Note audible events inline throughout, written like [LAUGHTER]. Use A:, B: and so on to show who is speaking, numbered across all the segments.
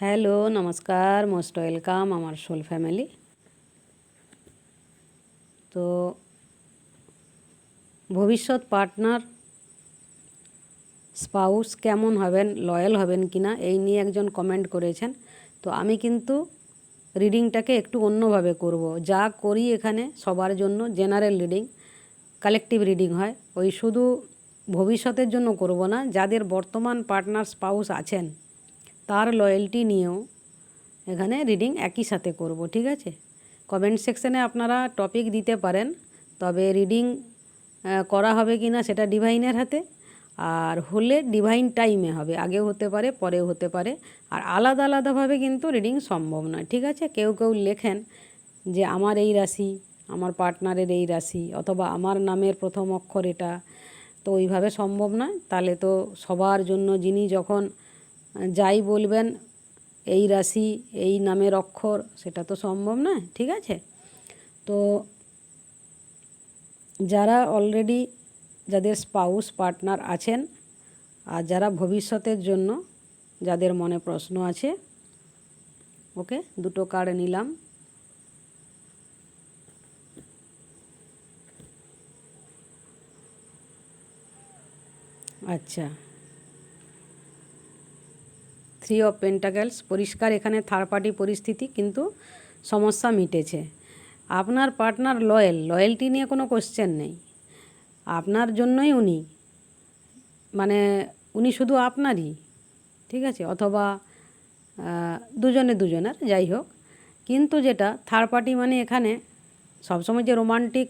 A: Hello, নমস্কার, most welcome আমার soul family. তো ভবিষ্যৎ পার্টনার, স্পাউস কেমন হবেন, লয়াল হবেন কি না এই নিয়ে একজন কমেন্ট করেছেন। তো আমি কিন্তু রিডিংটাকে একটু অন্যভাবে করব। যা করি এখানে সবার জন্য, জেনারেল রিডিং, কালেকটিভ রিডিং হয়। ওই শুধু ভবিষ্যতের জন্য করব না, যাদের বর্তমান পার্টনার, স্পাউস আছেন লয়্যালটি নিয়েও এখানে রিডিং একই সাথে করব, ঠিক আছে? কমেন্ট সেকশনে আপনারা টপিক দিতে পারেন, তবে রিডিং করা হবে কি না সেটা ডিভাইনের হাতে, আর হলে ডিভাইন টাইমে হবে, আগেও হতে পারে, পরেও হতে পারে, আর আলাদা আলাদাভাবে কিন্তু রিডিং সম্ভব নয়, ঠিক আছে? কেউ কেউ লেখেন যে আমার এই রাশি, আমার পার্টনারের এই রাশি, অথবা আমার নামের প্রথম অক্ষর এটা, তো ওইভাবে সম্ভব নয়। তাহলে তো সবার জন্য যিনি যখন যাই বলবেন, এই রাশি, এই নামের অক্ষর, সেটা তো সম্ভব নয়, ঠিক আছে? তো যারা অলরেডি যাদের স্পাউস পার্টনার আছেন আর যারা ভবিষ্যতের জন্য যাদের মনে প্রশ্ন আছে ওকে দুটো কার্ড নিলাম। আচ্ছা। থ্রি অফ পেন্টাকেলস পরিষ্কার এখানে থার্ড পার্টি পরিস্থিতি, কিন্তু সমস্যা মিটেছে। আপনার পার্টনার লয়েল লয়েলটি নিয়ে কোনো কোশ্চেন নেই। আপনার জন্যই উনি। মানে উনি শুধু আপনারই, ঠিক আছে? অথবা দুজনে দুজনের, যাই হোক। কিন্তু যেটা থার্ড পার্টি মানে এখানে সবসময় যে রোমান্টিক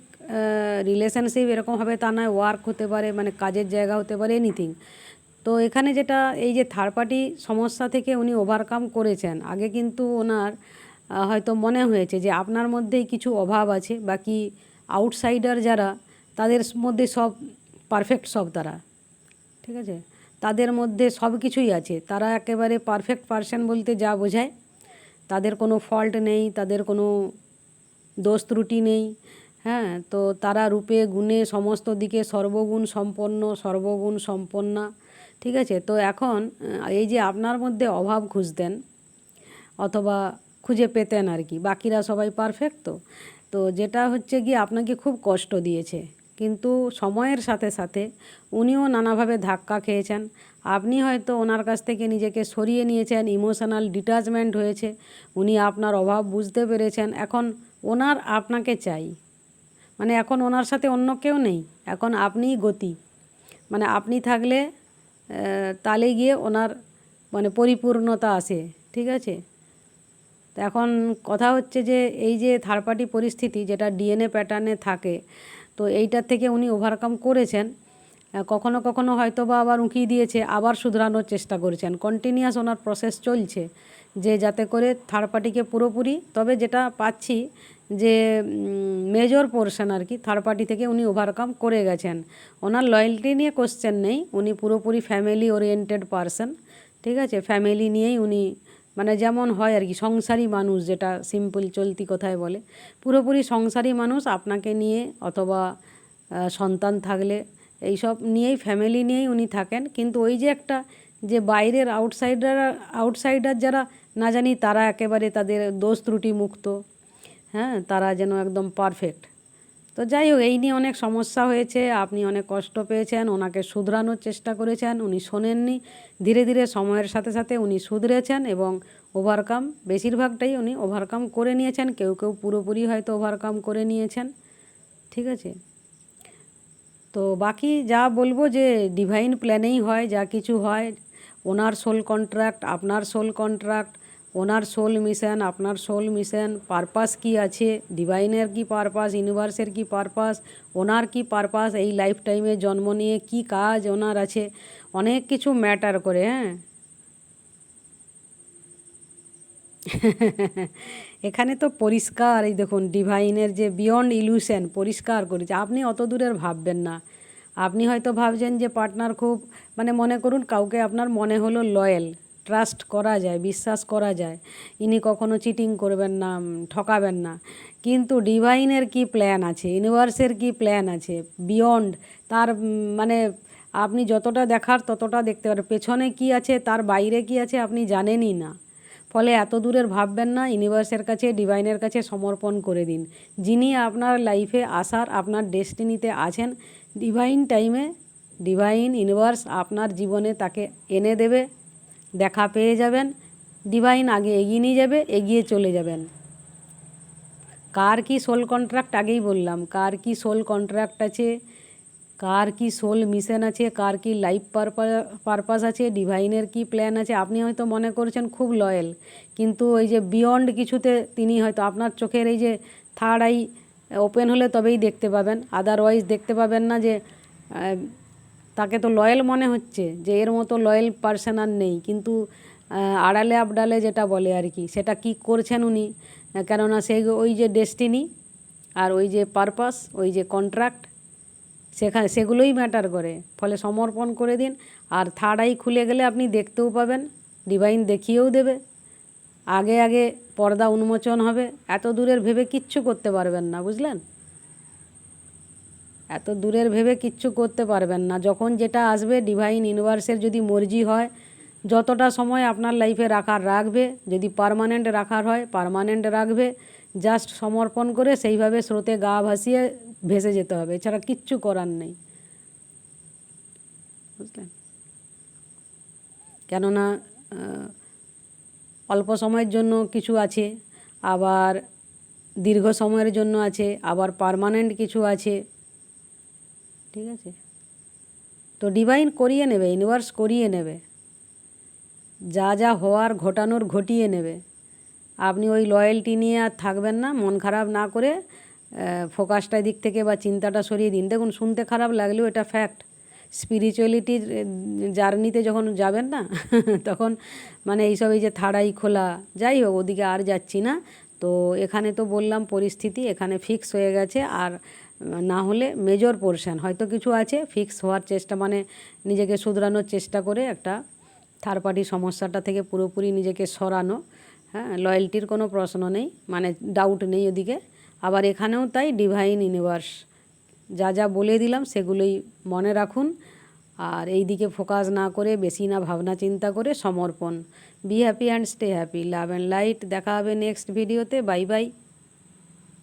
A: রিলেশনশিপ এরকম হবে তা নয় ওয়ার্ক হতে পারে মানে কাজের জায়গা হতে পারে এনিথিং তো এখানে যেটা এই যে থার্ড পার্টি সমস্যা থেকে উনি ওভারকাম করেছেন, আগে কিন্তু ওনার হয়তো মনে হয়েছে যে আপনার মধ্যেই কিছু অভাব আছে বাকি আউটসাইডার যারা, তাদের মধ্যে সব পারফেক্ট সব তারা, ঠিক আছে? তাদের মধ্যে সব কিছুই আছে, তারা একেবারে পারফেক্ট পারসন বলতে যা বোঝায়, তাদের কোনো ফল্ট নেই, তাদের কোনো দোষ ত্রুটি নেই হ্যাঁ? তো তারা রূপে, গুণে, সমস্ত দিকে সর্বগুণ সম্পন্ন, সর্বগুণ সম্পন্না ঠিক আছে? তো এখন এই যে আপনার মধ্যে অভাব খুঁজতেন, অথবা খুঁজে পেতেন আর কি, বাকিরা সবাই পারফেক্ট তো? তো যেটা হচ্ছে গিয়ে আপনাকে খুব কষ্ট দিয়েছে, কিন্তু সময়ের সাথে সাথে উনিও নানাভাবে ধাক্কা খেয়েছেন। আপনি হয়তো ওনার কাছ থেকে নিজেকে সরিয়ে নিয়েছেন ইমোশনাল ডিটাচমেন্ট হয়েছে, উনি আপনার অভাব বুঝতে পেরেছেন, এখন ওনার আপনাকে চাই। মানে এখন ওনার সাথে অন্য কেউ নেই, এখন আপনিই গতি। মানে আপনি থাকলে তালে গিয়ে ওনার মানে পরিপূর্ণতা আসে, ঠিক আছে? তো এখন কথা হচ্ছে যে এই যে থার্ড পার্টি পরিস্থিতি যেটা ডিএনএ প্যাটার্নে থাকে, তো এইটার থেকে উনি ওভারকাম করেছেন। কখনো কখনো হয়তো বা আবার উঁকিয়ে দিয়েছে, আবার শুধরানোর চেষ্টা করেছেন। কন্টিনিউয়াস ওনার প্রসেস চলছে যে যাতে করে থার্ড পার্টিকে পুরোপুরি, তবে যেটা পাচ্ছি যে মেজর পোর্শন আর কি থার্ড পার্টি থেকে উনি ওভারকাম করে গেছেন। ওনার লয়্যালটি নিয়ে কোশ্চেন নেই, উনি পুরোপুরি ফ্যামিলি ওরিয়েন্টেড পারসন ঠিক আছে? ফ্যামিলি নিয়েই উনি মানে যেমন হয় আর কি, সংসারী মানুষ যেটা সিম্পল চলতি কথায় বলে। পুরোপুরি সংসারী মানুষ আপনাকে নিয়ে অথবা সন্তান থাকলে এইসব নিয়েই ফ্যামিলি নিয়েই উনি থাকেন। কিন্তু ওই যে একটা, যে বাইরের আউটসাইডার আউটসাইডার যারা, না জানি তারা একেবারে তাদের দোষ ত্রুটি মুক্ত। হ্যাঁ তারা যেন একদম পারফেক্ট তো যাই হোক, এই নিয়ে অনেক সমস্যা হয়েছে, আপনি অনেক কষ্ট পেয়েছেন, ওনাকে শুধরানোর চেষ্টা করেছেন, উনি শোনেননি। ধীরে ধীরে সময়ের সাথে সাথে উনি শুধরেছেন এবং ওভারকাম বেশিরভাগটাই উনি ওভারকাম করে নিয়েছেন, কেউ কেউ পুরোপুরি হয়তো ওভারকাম করে নিয়েছেন, ঠিক আছে? তো বাকি যা বলব যে ডিভাইন প্ল্যানেই হয়, যা কিছু হয়, ওনার সোল কন্ট্রাক্ট আপনার সোল কন্ট্রাক্ট ওনার সোল মিশন, আপনার সোল মিশন, পারপাস কি আছে? ডিভাইনের কি পারপাস? ইউনিভার্সের কি পারপাস? ওনার কি পারপাস? এই লাইফ টাইমে জন্ম নিয়ে কি কাজ ওনার আছে? অনেক কিছু ম্যাটার করে হ্যাঁ? [LAUGHS] এখানে তো পরিষ্কার, এই দেখুন, ডিভাইনের যে বিয়ন্ড ইলিউশন পরিষ্কার করেছে। আপনি অত দূরের ভাববেন না। আপনি হয়তো ভাবছেন যে পার্টনার খুব মানে মনে করুন, কাউকে আপনার মনে হলো লয়েল। ট্রাস্ট করা যায়, বিশ্বাস করা যায়। ইনি কখনো চিটিং করবেন না ঠকাবেন না। কিন্তু ডিভাইনের কি প্ল্যান আছে? ইউনিভার্সের কি প্ল্যান আছে? বিয়ন্ড তার মানে আপনি যতটা দেখার ততটা দেখতে পারেন। পেছনে কি আছে? তার বাইরে কি আছে? আপনি জানেনই না। ফলে এত দূরের ভাববেন না ইউনিভার্সের কাছে ডিভাইনের কাছে সমর্পণ করে দিন। যিনি আপনার লাইফে আসার, আপনার ডেস্টিনিতে আছেন ডিভাইন টাইমে ডিভাইন ইউনিভার্স আপনার জীবনে তাকে এনে দেবে। দেখা পেয়ে যাবেন। ডিভাইন আগে এগিয়ে নিয়ে যাবে, এগিয়ে চলে যাবেন। কার কি সোল কন্ট্রাক্ট আগেই বললাম, কার কি সোল কন্ট্রাক্ট আছে, কার কি সোল মিশন আছে, কার কি লাইফ পারপাস আছে ডিভাইনের কি প্ল্যান আছে, আপনি হয়তো মনে করছেন খুব লয়াল কিন্তু ওই যে বিয়ন্ড কিছুতে তিনি হয়তো আপনার চোখের এই যে থার্ড আই ওপেন হলে তবেই দেখতে পাবেন আদারওয়াইজ দেখতে পাবেন না যে তাকে তো লয়াল মনে হচ্ছে যে এর মতো লয়াল পার্সন আর নেই। কিন্তু আড়ালে আবডালে যেটা বলে আর কি, সেটা কি করছেন উনি? কেননা সেই ওই যে ডেস্টিনি আর ওই যে পারপাস ওই যে কন্ট্রাক্ট সেখানে সেগুলোই ম্যাটার করে। ফলে সমর্পণ করে দিন। আর থার্ড আই খুলে গেলে আপনি দেখতেও পাবেন ডিভাইন দেখিয়েও দেবে। আগে আগে পর্দা উন্মোচন হবে। এত দূরের ভেবে কিচ্ছু করতে পারবেন না, বুঝলেন? এত দূরের ভেবে কিচ্ছু করতে পারবেন না। যখন যেটা আসবে ডিভাইন ইউনিভার্সের যদি মর্জি হয়, যতটা সময় আপনার লাইফে রাখার রাখবে, যদি পার্মানেন্ট রাখার হয় পার্মানেন্ট রাখবে জাস্ট সমর্পণ করে সেইভাবে স্রোতে গা ভাসিয়ে ভেসে যেতে হবে। এছাড়া কিচ্ছু করার নেই। বুঝলেন? কেননা অল্প সময়ের জন্য কিছু আছে, আবার দীর্ঘ সময়ের জন্য আছে, আবার পার্মানেন্ট কিছু আছে। ঠিক আছে? তো ডিভাইন করিয়ে নেবে ইউনিভার্স করিয়ে নেবে। যা যা হওয়ার, ঘটানোর, ঘটিয়ে নেবে। আপনি ওই লয়্যালটি নিয়ে আর থাকবেন না, মন খারাপ না করে ফোকাসটা দিক থেকে বা চিন্তাটা সরিয়ে দিন। দেখুন, শুনতে খারাপ লাগলেও এটা ফ্যাক্ট স্পিরিচুয়ালিটির জার্নিতে যখন যাবেন না, [LAUGHS] তখন মানে এইসব এই যে থাড়াই খোলা, যাই হোক, ওদিকে আর যাচ্ছি না। তো এখানে তো বললাম পরিস্থিতি, এখানে ফিক্স হয়ে গেছে। আর না হলে মেজর পোর্শন হয়তো কিছু আছে ফিক্স হওয়ার চেষ্টা মানে নিজেকে শুধরানোর চেষ্টা করে একটা থার্ড পার্টি সমস্যাটা থেকে পুরোপুরি নিজেকে সরানো। হ্যাঁ লয়্যালটির কোনো প্রশ্ন নেই মানে ডাউট নেই ওদিকে। আবার এখানেও তাই ডিভাইন ইউনিভার্স যা যা বলে দিলাম সেগুলোই মনে রাখুন। আর এই দিকে ফোকাস না করে বেশি না ভাবনা চিন্তা করে সমর্পণ। Be happy and stay happy love and light দেখা হবে নেক্সট ভিডিওতে বাই বাই